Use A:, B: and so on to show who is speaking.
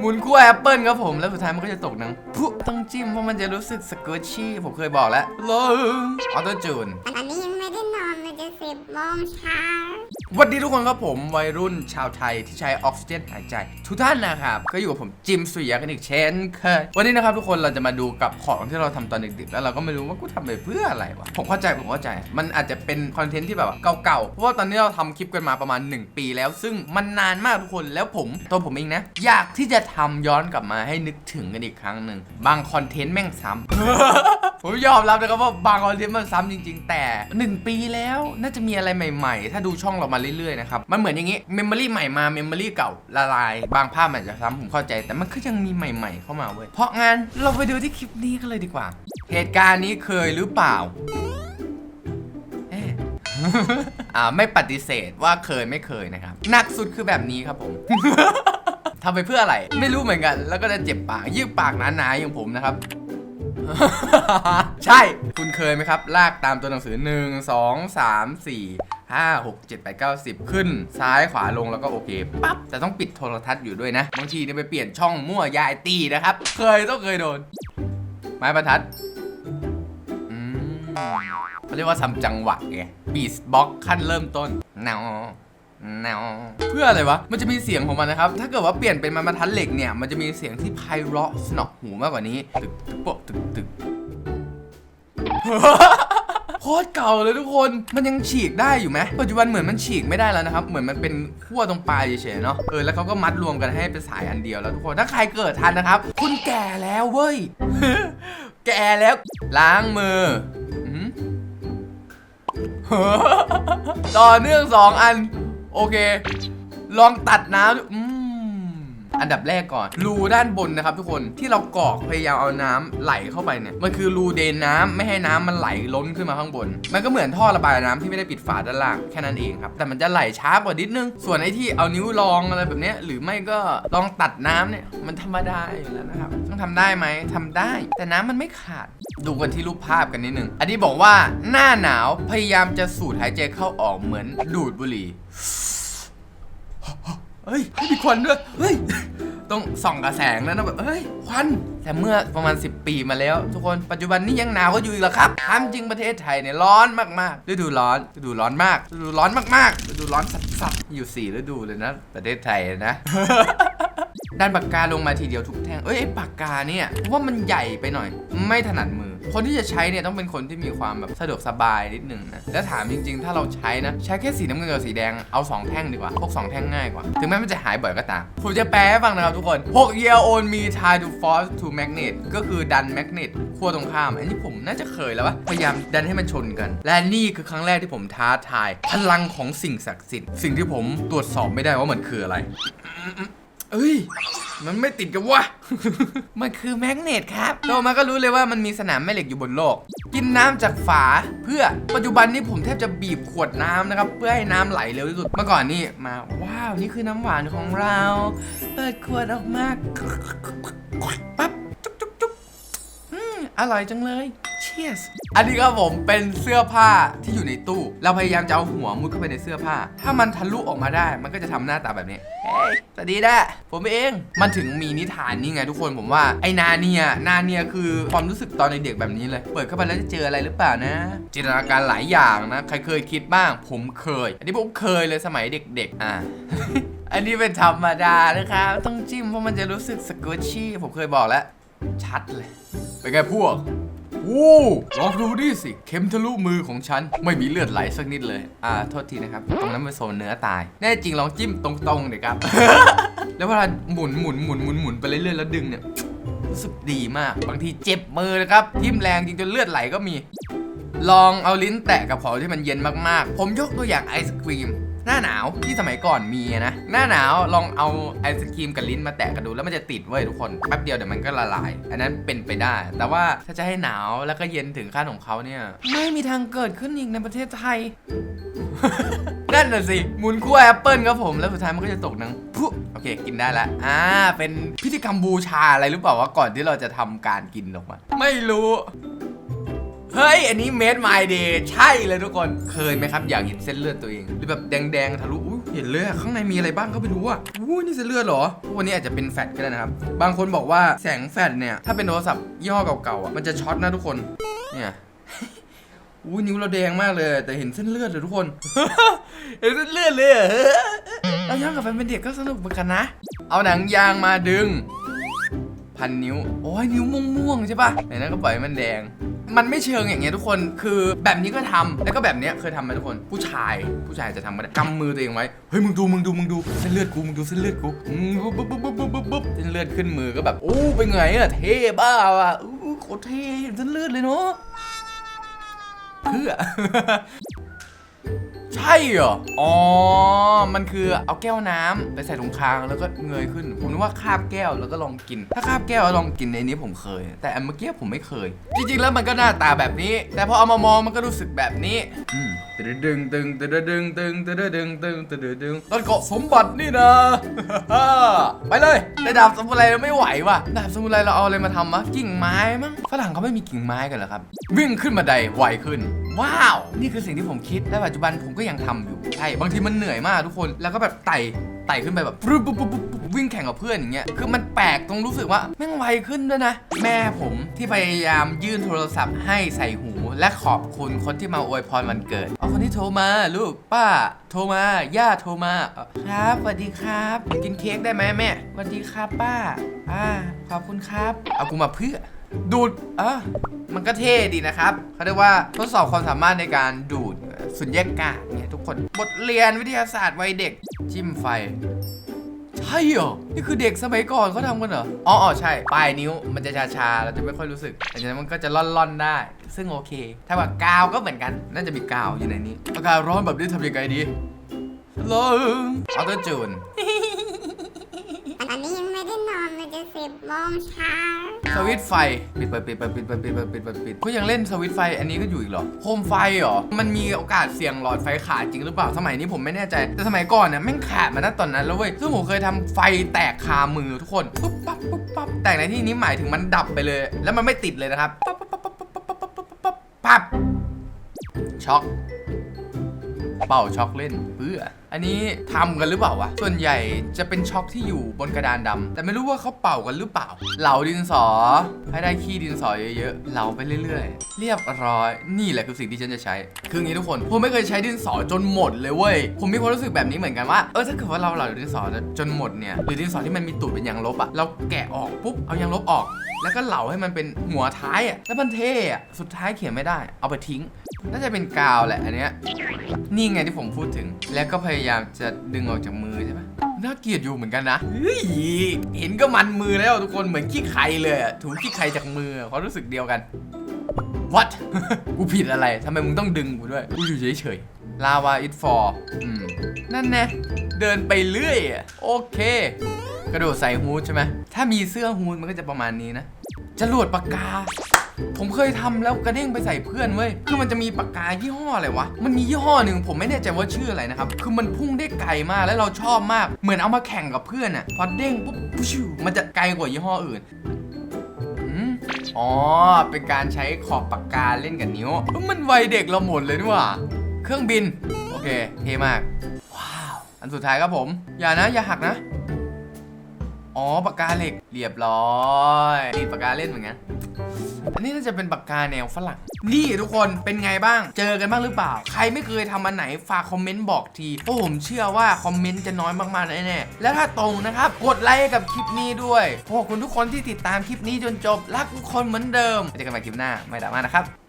A: หมุนคั่วแอปเปิลครับผม แล้วสุดท้ายมันก็จะตกนังพุต้องจิ้มเพราะมันจะรู้สึกสกูชี่ผมเคยบอกแล้วลอออโต้จูน
B: อันนี้ไม่ได้นอนเลยจะสิบโมงเช้า
A: วัสดีทุกคนครับผมวัยรุ่นชาวไทยที่ใช้ออกซิเจนหายใจ ทุกท่านนะครับ ก็อยู่กับผมจิมสุริยะกันอีกเช่นเคยวันนี้นะครับทุกคนเราจะมาดูกับของที่เราทำตอนเด็กๆ แล้วเราก็ไม่รู้ว่ากูทำไปเพื่ออะไรวะผมเข้าใจผมเข้าใจ มันอาจจะเป็นคอนเทนต์ที่แบบเก่าๆ เพราะว่าตอนนี้เราทำคลิปกันมาประมาณ 1 ปีแล้ว ซึ่งมันนานมากทุกคนแล้วผมตัวผมเองนะ อยากที่จะทำย้อนกลับมาให้นึกถึงกันอีกครั้งหนึ่งบางคอนเทนต์แม่งซ้ำ ผมยอมรับนะครับว่าบางคอนเทนต์มันซ้ำจริง ๆ แต่ 1 ปีแล้วน่าจะมีอะไรใหม่ ๆ ถ้าดูช่องเรามาเรื่อยๆนะครับมันเหมือนอย่างนี้เมมโมรี่ใหม่มาเมมโมรี่เก่าละลาย บางภาพมันอาจจะซ้ำผมเข้าใจ แต่มันก็ยังมีใหม่ ๆ เข้ามาเว้ยเพราะงั้นเราไปดูที่คลิปนี้กันเลยดีกว่า เหตุการณ์นี้เคยหรือเปล่าเอ๊ะอ่าไม่ปฏิเสธว่าเคยไม่เคยนะครับหนักสุดคือแบบนี้ครับผมทำไปเพื่ออะไร ไม่รู้เหมือนกัน แล้วก็จะเจ็บปากยืดปากหนาๆอย่างผมนะครับ ใช่ คุณเคยไหมครับ ลากตามตัวหนังสือ 1 2 3 4 5 6 7 8 9 10 ขึ้น ซ้ายขวาลงแล้วก็โอเคปั๊บ แต่ต้องปิดโทรทัศน์อยู่ด้วยนะ บางทีเนี่ยไปเปลี่ยนช่องมั่วยายตีนะครับ เคยต้องเคยโดน ไม้บรรทัดเขาเรียกว่าทำจังหวะไงบีสบ็อกขั้นเริ่มต้นแนว แนวเพื่ออะไรวะ มันจะมีเสียงของมันนะครับ ถ้าเกิดว่าเปลี่ยนเป็นไม้บรรทัดเหล็กเนี่ย มันจะมีเสียงที่ไพเราะสนอหูมากกว่านี้ ตึกตึกโปะตึกตึกโคตรเก่าเลยทุกคน มันยังฉีกได้อยู่ไหมปัจจุบันเหมือนมันฉีกไม่ได้แล้วนะครับ เหมือนมันเป็นขั้วตรงปลายเฉยๆเนาะ เออ แล้วเขาก็มัดรวมกันให้เป็นสายอันเดียวแล้วทุกคน ถ้าใครเกิดทันนะครับ คุณแก่แล้วเว้ย แก่แล้ว ล้างมือต่อเนื่องสองอัน โอเค ลองตัดน้ำดูอืมอันดับแรกก่อน รูด้านบนนะครับทุกคนที่เรากรอกพยายามเอาน้ำไหลเข้าไปเนี่ยมันคือรูเดนน้ำไม่ให้น้ำมันไหลล้นขึ้นมาข้างบน มันก็เหมือนท่อระบายน้ำที่ไม่ได้ปิดฝาด้านล่างแค่นั้นเองครับ แต่มันจะไหลช้ากว่านิดนึง ส่วนไอ้ที่เอานิ้วลองอะไรแบบนี้หรือไม่ก็ลองตัดน้ำเนี่ยมันธรรมดาอยู่แล้วนะครับต้องทำได้ไหมทำได้ แต่น้ำมันไม่ขาด ดูกันที่รูปภาพกันนิดนึงอันนี้บอกว่าหน้าหนาวพยายามจะสูดหายใจเข้าออกเหมือนดูดบุหรี่ เฮ้ยมีควันด้วย เฮ้ย ต้องส่องกระแสงแล้วนะแบบเฮ้ย ควัน แต่เมื่อประมาณ 10 ปีมาแล้ว ทุกคน ปัจจุบันนี้ยังหนาวก็อยู่อีกแล้วครับทามจริงประเทศไทยเนี่ยร้อนมากๆ ฤดูร้อน ฤดูร้อนมาก ฤดูร้อนมากๆ ฤดูร้อนสัสๆอยู่สี่ฤดูเลยนะ ประเทศไทยนะ ด้านปากกาลงมาทีเดียวทุกแท่ง เอ้ยปากกาเนี่ยว่ามันใหญ่ไปหน่อย ไม่ถนัดมือ คนที่จะใช้เนี่ยต้องเป็นคนที่มีความแบบสะดวกสบายนิดนึงนะ แล้วถามจริง ๆ ถ้าเราใช้นะ ใช้แค่สีน้ำเงินกับสีแดง เอา 2 แท่งดีกว่า พก 2 แท่งง่ายกว่า ถึงแม้มันจะหายบ่อยก็ตาม ผมจะแปลให้ฟังนะครับทุกคน6 year old me try to force to magnet ก็คือดันแมกเนตขั้วตรงข้าม อันนี้ผมน่าจะเคยแล้ววะ พยายามดันให้มันชนกัน และนี่คือครั้งแรกที่ผมท้าทาย พลังของสิ่งศักดิ์สิทธิ์ สิ่งที่ผมตรวจสอบไม่ได้ว่ามันคืออะไร เอ้ย มันไม่ติดกันวะ มันคือแมกเนตครับโตมาก็รู้เลยว่ามันมีสนามแม่เหล็กอยู่บนโลก กินน้ำจากฝาเพื่อปัจจุบันนี้ผมแทบจะบีบขวดน้ำนะครับ เพื่อให้น้ำไหลเร็วที่สุด เมื่อก่อนนี่มา ว้าว นี่คือน้ำหวานของเรา เปิดขวดออกมาปั๊บจุ๊บจุ๊บจุ๊บอืมอร่อยจังเลย Cheers อันนี้ครับผมเป็นเสื้อผ้าที่อยู่ในตู้ เราพยายามจะเอาหัวมุดเข้าไปในเสื้อผ้า ถ้ามันทะลุออกมาได้ มันก็จะทำหน้าตาแบบนี้ เฮ้ย สวัสดีนะผมเอง มันถึงมีนิทานนี่ไงทุกคนผมว่าไอ้นาเนียนาเนียคือความรู้สึกตอนเด็กๆแบบนี้เลย เปิดเข้าไปแล้วจะเจออะไรหรือเปล่านะ จินตนาการหลายอย่างนะ ใครเคยคิดบ้าง ผมเคย อันนี้ผมเคยเลยสมัยเด็ก ๆ อะอันนี้เป็นธรรมดานะครับ ต้องจิ้มเพราะมันจะรู้สึกสกูชี่ผมเคยบอกแล้ว ชัดเลย เป็นไงพวก โอ้ลองดูดิสิ เข็มทะลุมือของฉัน ไม่มีเลือดไหลสักนิดเลย อ่า โทษทีนะครับ ตรงนั้นเป็นโซนเนื้อตาย แน่จริงลองจิ้มตรงๆเดี๋ยครับ แล้วเวลาหมุนหมุนหมุนหมุนหมุนไปเรื่อยๆแล้วดึงเนี่ย รู้สึกดีมาก บางทีเจ็บมือนะครับ ทิ่มแรงจริงจนเลือดไหลก็มี ลองเอาลิ้นแตะกับของที่มันเย็นมากๆ ผมยกตัวอย่างไอศครีม หน้าหนาวที่สมัยก่อนมีนะ หน้าหนาวลองเอาไอศครีมกับลิ้นมาแตะกันดูแล้วมันจะติดเว้ยทุกคนแป๊บเดียวเดี๋ยวมันก็ละลาย อันนั้นเป็นไปได้ แต่ว่าถ้าจะให้หนาวแล้วก็เย็นถึงขั้นของเขาเนี่ย ไม่มีทางเกิดขึ้นอีกในประเทศไทยนั่นน่ะสิหมุนขั้วแอปเปิลครับผมแล้วสุดท้ายมันก็จะตกนังพุโอเค กินได้ล้วอ่า เป็นพิธีกรรมบูชาอะไรหรือเปล่าวะก่อนที่เราจะทำการกินออกมา ไม่รู้ เฮ้ย อันนี้ made my day ใช่เลยทุกคน เคยไหมครับ อยากเห็นเส้นเลือดตัวเองหรือแบบแดงๆทะลุอุ๊ยเห็นเลยอะข้างในมีอะไรบ้างก็ไม่รู้อะอู้นี่เส้นเลือดเหรอวันนี้อาจจะเป็นแฟลชก็ได้นะครับ บางคนบอกว่าแสงแฟลชเนี่ยถ้าเป็นโทรศัพท์ยี่ห้อเก่าๆอะมันจะช็อตนะทุกคนเนี่ยอู้นิ้วเราแดงมากเลย แต่เห็นเส้นเลือดเลยทุกคน เห็นเส้นเลือดเลยเราย้อนกลับไปเป็นเด็กก็สนุกเหมือนกันนะ เอาหนังยางมาดึง พันนิ้ว โอ้ยนิ้วม่วงๆใช่ปะไหนนั้นก็ปล่อยมันแดง มันไม่เชิงอย่างเงี้ยทุกคนคือแบบนี้ก็ทำแล้วก็แบบเนี้ยเคยทำไหมทุกคน ผู้ชายผู้ชายจะทำก็ได้กำมือตัวเองไว้เฮ้ยมึงดูมึงดูมึงดูเส้นเลือดกูมึงดูเส้นเลือดกูอืมปุ๊บปุ๊บปุ๊บปุ๊บปุ๊บปุ๊บเส้นเลือดขึ้นมือก็แบบโอ้เป็นไงอะเท่บ้าว่ะอู้โคตรเท่เห็นเส้นเลือดเลยเนาะเพื่อ ใช่เหรอ อ๋อ มันคือเอาแก้วน้ำไปใส่ถุงคางแล้วก็เงยขึ้น ผมนึกว่าคาบแก้วแล้วก็ลองกิน ถ้าคาบแก้วลองกินในนี้ผมเคย แต่อันเมื่อกี้ผมไม่เคย จริงๆแล้วมันก็หน้าตาแบบนี้ แต่พอเอามามองมันก็รู้สึกแบบนี้ อืมตึงดึงตึงตึงดึงตึงตึงดึงตึงตึงดึงต้นเกาะสมบัตินี่นะ ไปเลยได้ดาบสมุไรเราไม่ไหวว่ะ ดาบสมุไรเราเอาอะไรมาทำวะกิ่งไม้มั้ง ฝรั่งเขาไม่มีกิ่งไม้กันเหรอครับ วิ่งขึ้นบันไดไวขึ้น ว้าว นี่คือสิ่งที่ผมคิดและปัจจุบันผมก็ยังทำอยู่ใช่บางทีมันเหนื่อยมากทุกคนแล้วก็แบบไต่ไต่ขึ้นไปแบบปุ๊บปุ๊บปุ๊บปุ๊บวิ่งแข่งกับเพื่อนอย่างเงี้ยคือมันแปลกตรงรู้สึกว่าแม่งไวขึ้นด้วยนะ แม่ผมที่พยายามยื่นโทรศัพท์ให้ใส่หู และขอบคุณคนที่มาอวยพรวันเกิดเอาคนที่โทรมาลูกป้าโทรมาย่าโทรมาครับสวัสดีครับ กินเค้กได้ไหมแม่สวัสดีครับป้าอ่าขอบคุณครับ เอากูมาเพื่อ ดูดอะมันก็เท่ดีนะครับเขาเรียกว่าทดสอบความสามารถในการดูดสุญญากาศเนี่ยทุกคนบทเรียนวิทยาศาสตร์วัยเด็กจิ้มไฟ ใช่เหรอ นี่คือเด็กสมัยก่อนเขาทำกันเหรอ อ๋อใช่ ปลายนิ้วมันจะชาๆเราจะไม่ค่อยรู้สึกแต่จากนั้นมันก็จะล่อนๆได้ ซึ่งโอเค ถ้าว่ากาวก็เหมือนกัน น่าจะมีกาวอยู่ในนี้อากาศร้อนแบบนี้ทำยังไงดีลองออโต้จูน
B: ตอนนี้ยังไม่ได้นอนเลยจะสิบโมงเช้า
A: สวิตช์ไฟปิดปิดปิดปิดปิดปิดปิดปิดปิดเปิดปิดก็ยังเล่นสวิตช์ไฟอันนี้ก็อยู่อีกเหรอโคมไฟเหรอมันมีโอกาสเสี่ยงหลอดไฟขาดจริงหรือเปล่าสมัยนี้ผมไม่แน่ใจ แต่สมัยก่อนเนี่ยแม่งขาดมาตั้งตอนนั้นแล้วเว้ยซึ่งผมเคยทำไฟแตกคามือทุกคนปุ๊บปั๊บปุ๊บปั๊บแตกในที่นี้หมายถึงมันดับไปเลย แล้วมันไม่ติดเลยนะครับปั๊บปั๊บปั๊บปั๊บปั๊บปั๊บปั๊บปั๊บปั๊บช็อก เป่าช็อกเล่นเพื่อ อันนี้ทำกันหรือเปล่าวะ ส่วนใหญ่จะเป็นช็อกที่อยู่บนกระดานดำแต่ไม่รู้ว่าเขาเป่ากันหรือเปล่า เหลาดินสอ ให้ได้ขี้ดินสอเยอะๆ เหลาไปเรื่อยๆ เรียบร้อย นี่แหละคือสิ่งที่ฉันจะใช้ คืออย่างนี้ทุกคน ผมไม่เคยใช้ดินสอจนหมดเลยเว้ย ผมมีความรู้สึกแบบนี้เหมือนกันว่า เออถ้าเกิดว่าเราเหลาดินสอจนหมดเนี่ย หรือดินสอที่มันมีตูดเป็นยางลบอะเราแกะออกปุ๊บ เอายางลบออก แล้วก็เหลาให้มันเป็นหัวท้ายอะแล้วมันเท่อะสุดท้ายเขียนไม่ได้ เอาไปทิ้ง น่าจะเป็นกาวแหละอันเนี้ยนี่ไงที่ผมพูดถึง แล้วก็พยายามจะดึงออกจากมือใช่ไหมน่าเกลียดอยู่เหมือนกันนะเฮ้ยเห็นก็มันมือแล้วทุกคนเหมือนขี้ไข่เลยถูขี้ไข่จากมือเขารู้สึกเดียวกัน what กูผิดอะไรทำไมมึงต้องดึงกูด้วยกูอยู่เฉยๆลาวาอิทฟอร์นั่นแน่เดินไปเรื่อยโอเค กระโดดใส่ฮูดใช่ไหมถ้ามีเสื้อฮูดมันก็จะประมาณนี้นะจรวดปากกา ผมเคยทำแล้วกระเด้งไปใส่เพื่อนเว้ย คือมันจะมีปากกายี่ห้ออะไรวะ มันมียี่ห้อหนึ่งผมไม่แน่ใจว่าชื่ออะไรนะครับ คือมันพุ่งได้ไกลมากแล้วเราชอบมาก เหมือนเอามาแข่งกับเพื่อนอะพอเด้งปุ๊บปุ๊ชิวมันจะไกลกว่ายี่ห้ออื่นอ๋อ เป็นการใช้ขอบปากกาเล่นกับนิ้ว มันวัยเด็กเราหมดเลยนี่หว่า เครื่องบิน โอเค เท่มาก ว้าว อันสุดท้ายครับผม อย่านะ อย่าหักนะ อ๋อ ปากกาเหล็ก เรียบร้อยนี่ปากกาเล่นเหมือนกัน อันนี้น่าจะเป็นปากกาแนวฝรั่ง นี่ทุกคนเป็นไงบ้าง เจอกันบ้างหรือเปล่า ใครไม่เคยทำอันไหนฝากคอมเมนต์บอกทีเพราะผมเชื่อว่าคอมเมนต์จะน้อยมากๆแน่ๆแล้วถ้าตรงนะครับ กดไลค์กับคลิปนี้ด้วยขอบคุณทุกคนที่ติดตามคลิปนี้จนจบรักทุกคนเหมือนเดิมเจอกันใหม่คลิปหน้าไม่ดราม่านะครับ